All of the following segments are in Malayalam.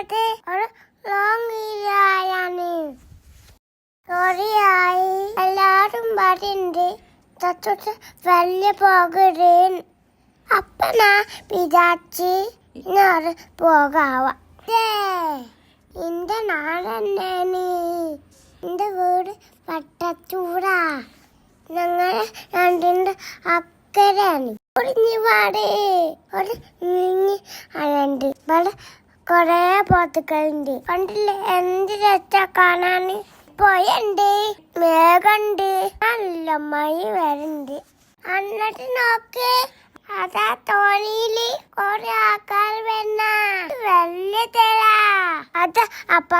അത് ഒരു ലോങ് വീഡിയോ ആയാണ് സോറിയായി എല്ലാവരും തത്വത്ത് വലിയ പോകരുത്. അപ്പൊ ഞാൻ വിചാരിച്ച് ഇന്നൊരു എന്റെ നാടെന്നാണ് എന്റെ വീട് ഞങ്ങൾ രണ്ടിന്റെ അക്കരാണ് ഒളിഞ്ഞു പാടേ. ഒരു നീങ്ങി അയണ്ട്. ഇവിടെ കൊറേ പോത്തുക്കളുണ്ട് കണ്ടില്ലേ എന്ത് രസാ കാണാന്? പോയണ്ട് മേഘണ്ട് നല്ല മഴ വരണ്ട് എന്നിട്ട് നോക്ക് അതാ തോണിയിൽ കൊറേ ആൾക്കാർ വരുന്ന വലിയ തല അതാ അപ്പ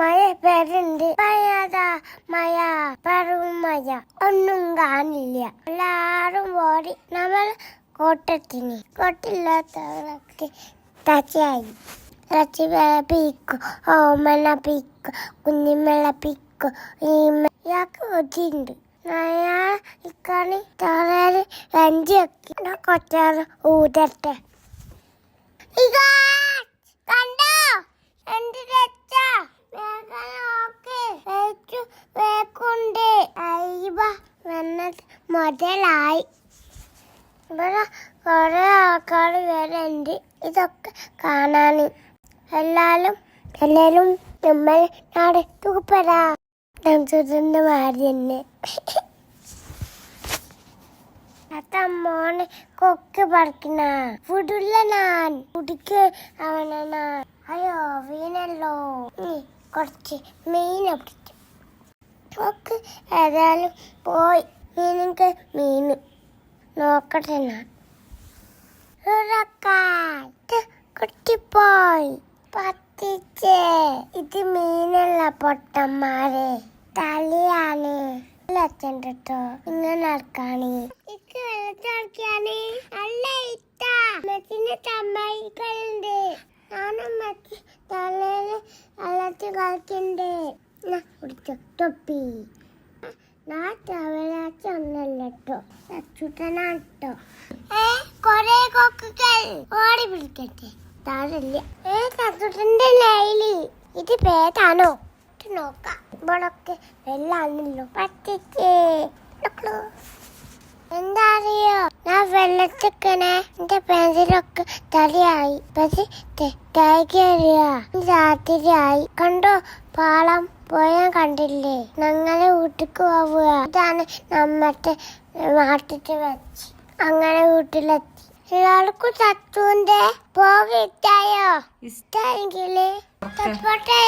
മഴ വരുന്നുണ്ട്. മഴതാ മഴ പറവും മഴ. ഒന്നും കാണില്ല. എല്ലാരും ഓടി നമ്മൾ കോട്ടത്തിന് കോട്ടില്ലാത്തവരൊക്കെ തച്ചയായി. തച്ചി പീക്കു ഓമന പീക്കു കുഞ്ഞിമല പീക്കു ഇയാൾക്ക് ബുദ്ധിയുണ്ട് ഞാൻ ഇക്കാണി തറയിൽ വഞ്ചി വെക്കി കൊച്ചാറ് ഊതട്ടെ മുതലായി. ഇവിടെ കുറെ ആൾക്കാർ വരുന്നുണ്ട്. ഇതൊക്കെ കാണാന്. എല്ലാരും എല്ലാരും നമ്മൾ നടത്തുപ്പെടാ ഡാൻസറിന്റെ മാതിരി തന്നെ. കൊക്ക് പറിക്കണ. ഫുഡില്ല ഞാൻ. കുടിക്ക് അവനാ അയ്യോ വീണല്ലോ. കുറച്ച് മീൻ പിടിച്ചു കൊക്ക് ഏതായാലും പോയി. മീനുക്ക് മീൻ. നോക്കട്ടെ ഉറക്കാറ്റ് കുട്ടിപ്പോയി. പത്തിച്ചേ ഇത് മീനല്ല പൊട്ടന്മാരെ. തലയാണ് അച്ഛൻ കേട്ടോ ഇങ്ങനെ നടക്കാണ്. ഇക്ക് വെള്ളത്തിറക്കിയാണ് അല്ല ഇട്ട മെച്ചിന്റെ തമ്മയിക്കളുണ്ട് ഞാനും മെച്ചി തലയിൽ വെള്ളത്തിൽ കളിക്കുന്നുണ്ട് കുടിച്ചോ തൊപ്പി. ഞാൻ തവളാച്ച ഒന്നല്ല കേട്ടോ ഏ കൊറേ കൊക്കുകൾ. ഓടി പിടിക്കട്ടെ താഴല്ല. ഏ തച്ചുട്ടന്റെ ലൈലി ഇത് പേതാണോ? ഇത് നോക്കാം. ഇവിടൊക്കെ പറ്റിച്ചേ എന്താ അറിയോ ഞാൻ വെള്ളത്തിക്കണേ. എന്റെ പെൻസിലൊക്കെ തലയായി പക്ഷെ തേക്കറിയാ? രാത്രിയായി. കണ്ടോ? പാളം പോയാൻ കണ്ടില്ലേ? ഞങ്ങളെ വീട്ടിക്ക് പോവുക. ഇതാണ് നമ്മത്തെ നാട്ടിട്ട് വെച്ച്. അങ്ങനെ വീട്ടിലെത്തി. എല്ലാവർക്കും തത്തുവിന്റെ പോക ഇഷ്ടായോ ഇഷ്ടായെങ്കിൽ സപ്പോർട്ട്